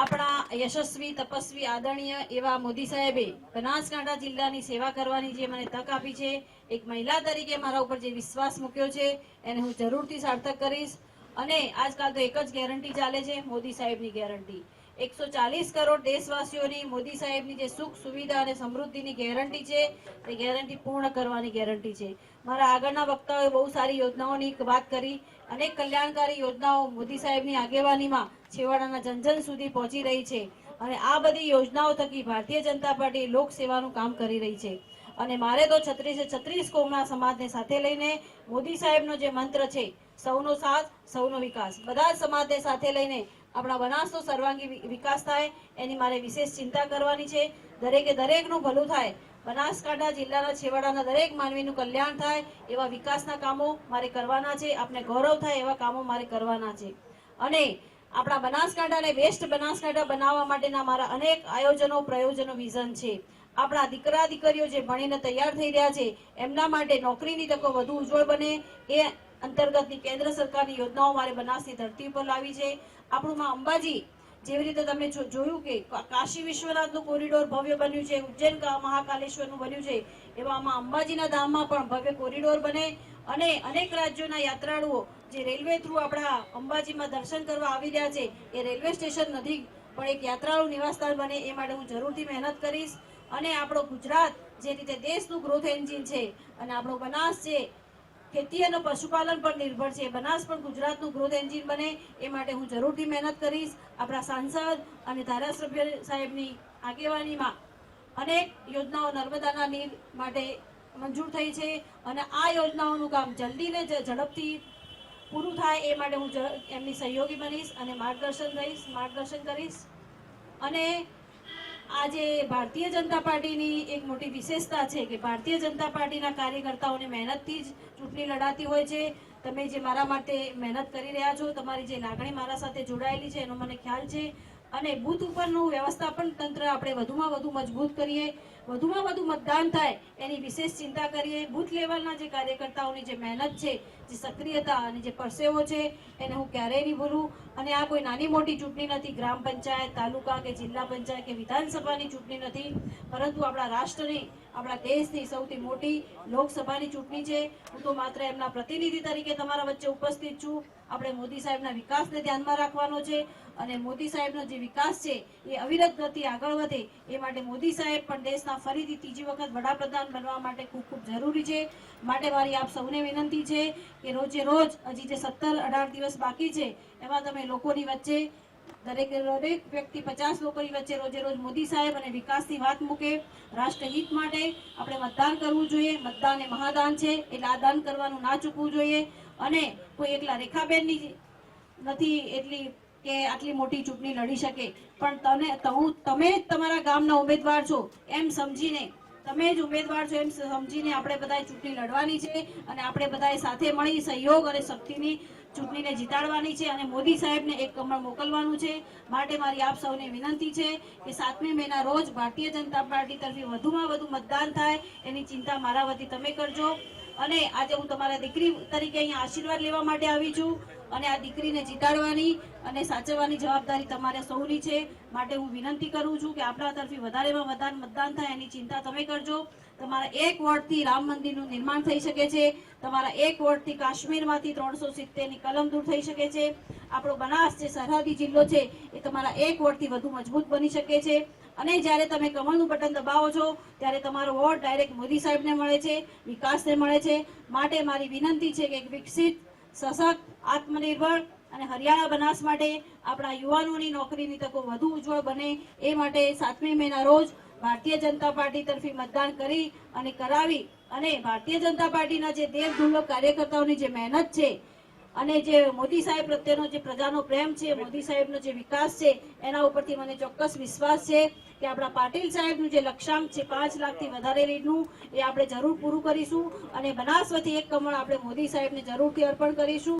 આપણા યશસ્વી, તપસ્વી, આદરણીય એવા મોદી સાહેબે બનાસકાંઠા જિલ્લાની સેવા કરવાની જે મને તક આપી છે, એક મહિલા તરીકે મારા ઉપર જે વિશ્વાસ મૂક્યો છે, એને હું જરૂરથી સાર્થક કરીશ. અને આજકાલ તો એક જ ગેરંટી ચાલે છે, મોદી સાહેબની ગેરંટી એકસો ચાલીસ કરોડ દેશવાસીઓની મોદી સાહેબની જે સુખ, સુવિધા અને સમૃદ્ધિની ગેરંટી છે, તે ગેરંટી પૂર્ણ કરવાની ગેરંટી છે. મારા આગળના વક્તાઓએ બહુ સારી યોજનાઓની વાત કરી. અનેક કલ્યાણકારી યોજનાઓ મોદી સાહેબની આગેવાનીમાં છેવાડાના જનજન સુધી પહોંચી રહી છે અને આ બધી યોજનાઓ થકી ભારતીય જનતા પાર્ટી લોક સેવાનું કામ કરી રહી છે. અને મારે તો છત્રીસે છત્રીસ કોમના સમાજને સાથે લઈને મોદી સાહેબનો જે મંત્ર છે, સૌનો સાથ, સૌનો વિકાસ, બધા જ સમાજને સાથે લઈને આપણા બનાસનો સર્વાંગી વિકાસ થાય, એની મારે વિશેષ ચિંતા કરવાની છે. દરેકે દરેકનું ભલું થાય. બનાસકાંઠા જિલ્લાના છેવાડાના દરેક માનવીનું કલ્યાણ થાય, એવા વિકાસના કામો મારે કરવાના છે. આપને ગૌરવ થાય એવા કામો મારે કરવાના છે. અને આપણા બનાસકાંઠાને બેસ્ટ બનાસકાંઠા બનાવવા માટેના મારા અનેક આયોજનો, પ્રયોજનો વિઝન છે. આપણા દીકરા, દીકરીઓ જે ભણીને તૈયાર થઈ રહ્યા છે, એમના માટે નોકરીની તકો વધુ ઉજ્જવળ બને. એ અંતર્ગતની કેન્દ્ર સરકારની યોજનાઓ મારે બનાસની ધરતી ઉપર લાવી છે. આપણું માં અંબાજી જેવી રીતે તમે જોયું કે કાશી વિશ્વનાથનું કોરિડોર ભવ્ય બન્યું છે, ઉજ્જૈન મહાકાલેશ્વરનું બન્યું છે એવામાં અંબાજીના ધામમાં પણ ભવ્ય કોરિડોર બને અને અનેક રાજ્યોના યાત્રાળુઓ જે રેલવે થ્રુ આપણા અંબાજીમાં દર્શન કરવા આવી રહ્યા છે, એ રેલવે સ્ટેશન નથી પણ એક યાત્રાળુ નિવાસસ્થાન બને, એ માટે હું જરૂરથી મહેનત કરીશ. અને આપણો ગુજરાત જે રીતે દેશનું ગ્રોથ એન્જિન છે અને આપણો બનાસ છે ખેતી અને પશુપાલન પર નિર્ભર છે. બનાસ પણ ગુજરાતનું ગ્રોથ એન્જિન બને. એ માટે હું જરૂરથી મહેનત કરીશ. આપણા સાંસદ અને ધારાસભ્ય સાહેબની આગેવાનીમાં અનેક યોજનાઓ નર્મદાના નીર માટે મંજૂર થઈ છે અને આ યોજનાઓનું કામ જલ્દી ને ઝડપથી પૂરું થાય એ માટે હું એમની સહયોગી બનીશ અને માર્ગદર્શન રહીશ, માર્ગદર્શન કરીશ અને આજે ભારતીય જનતા પાર્ટીની એક મોટી વિશેષતા છે કે ભારતીય જનતા પાર્ટીના કાર્યકર્તાઓને મહેનતથી જ ચૂંટણી લડાતી હોય છે. તમે જે મારા માટે મહેનત કરી રહ્યા છો, તમારી જે લાગણી મારા સાથે જોડાયેલી છે એનો મને ખ્યાલ છે. અને બૂથ ઉપરનું વ્યવસ્થાપન તંત્ર આપણે વધુમાં વધુ મજબૂત કરીએ. વધુમાં વધુ મતદાન થાય, એની વિશેષ ચિંતા કરીએ. બુથ લેવલના જે કાર્યકર્તાઓની જે મહેનત છે, જે સક્રિયતા અને જે પરસેવો છે, એને હું ક્યારેય નહીં ભૂલું. અને આ કોઈ નાની મોટી ચૂંટણી નથી, ગ્રામ પંચાયત, તાલુકા કે જિલ્લા પંચાયત કે વિધાનસભાની ચૂંટણી નથી. પરંતુ આપણા રાષ્ટ્રની, આપણા દેશની સૌથી મોટી લોકસભાની ચૂંટણી છે. હું તો માત્ર એમના પ્રતિનિધિ તરીકે તમારા વચ્ચે ઉપસ્થિત છું. આપણે મોદી સાહેબના વિકાસને ધ્યાનમાં રાખવાનો છે. અને મોદી સાહેબનો જે વિકાસ છે, એ અવિરત ગતિ આગળ વધે, એ માટે મોદી સાહેબ પણ દેશના ફરીથી ત્રીજી વખત વડાપ્રધાન બનવા માટે ખૂબ ખૂબ જરૂરી છે. માટે મારી આપ સૌને વિનંતી છે કે રોજે રોજ હજી જે સત્તર અઢાર દિવસ બાકી છે, એમાં તમે લોકોની વચ્ચે દરેક દરેક વ્યક્તિ પચાસ લોકોની વચ્ચે રોજે રોજ મોદી સાહેબ અને વિકાસની વાત મૂકે. રાષ્ટ્રહિત માટે આપણે મતદાન કરવું જોઈએ. મતદાન એ મહાદાન છે. એટલે આ દાન કરવાનું ના ચૂકવું જોઈએ. અને કોઈ એકલા રેખાબેનની નથી, એટલી કે આટલી મોટી ચૂંટણી લડી શકે. પણ તને તહુ- તમે જ તમારા ગામના ઉમેદવાર છો, એમ સમજીને, તમે જ ઉમેદવાર છો એમ સમજીને આપણે બધાએ ચૂંટણી લડવાની છે અને આપણે બધાએ સાથે મળી સહયોગ અને શક્તિની ચૂંટણીને જીતાડવાની છે અને મોદી સાહેબને એક કમળ મોકલવાનું છે. માટે મારી આપ સૌને વિનંતી છે કે સાતમી મેના રોજ ભારતીય જનતા પાર્ટી તરફી વધુમાં વધુ મતદાન થાય. એની ચિંતા મારા વતી તમે કરજો. અને આજે હું તમારા દીકરી તરીકે અહીંયા આશીર્વાદ લેવા માટે આવી છું. અને આ દીકરીને જીતાડવાની અને સાચવવાની જવાબદારી તમારે સૌની છે. માટે હું વિનંતી કરું છું કે આપણા તરફી વધારેમાં વધારે મતદાન થાય એની ચિંતા તમે કરજો. તમારા એક વોર્ડથી રામ મંદિરનું નિર્માણ થઈ શકે છે. તમારા એક વોર્ડથી કાશ્મીરમાંથી ત્રણસો સિત્તેરની કલમ દૂર થઈ શકે છે. આપણો બનાસ જે સરહદી જિલ્લો છે એ તમારા એક વોર્ડથી વધુ મજબૂત બની શકે છે. અને જ્યારે તમે કમળનું બટન દબાવો છો, ત્યારે તમારો વોટ ડાયરેક્ટ મોદી સાહેબને મળે છે, વિકાસને મળે છે. માટે મારી વિનંતી છે કે એક વિકસિત સશક્ત, આત્મનિર્ભર અને હરિયાણા બનાસ માટે આપણા યુવાનોની નોકરીની તકો વધુ ઉજ્જવળ બને એ માટે સાતમી મેના રોજ ભારતીય જનતા પાર્ટી તરફી મતદાન કરી અને કરાવી અને ભારતીય જનતા પાર્ટીના જે દેવ દુર્લભ કાર્યકર્તાઓની જે મહેનત છે અને જે મોદી સાહેબ પ્રત્યેનો જે પ્રજાનો પ્રેમ છે, મોદી સાહેબનો જે વિકાસ છે, એના ઉપરથી મને ચોક્કસ વિશ્વાસ છે કે આપણા પાટીલ સાહેબનું જે લક્ષ્યાંક છે, પાંચ લાખથી વધારે લીડનું, એ આપણે જરૂર પૂરું કરીશું અને બનાસ એક કમળ આપણે મોદી સાહેબને જરૂરથી અર્પણ કરીશું.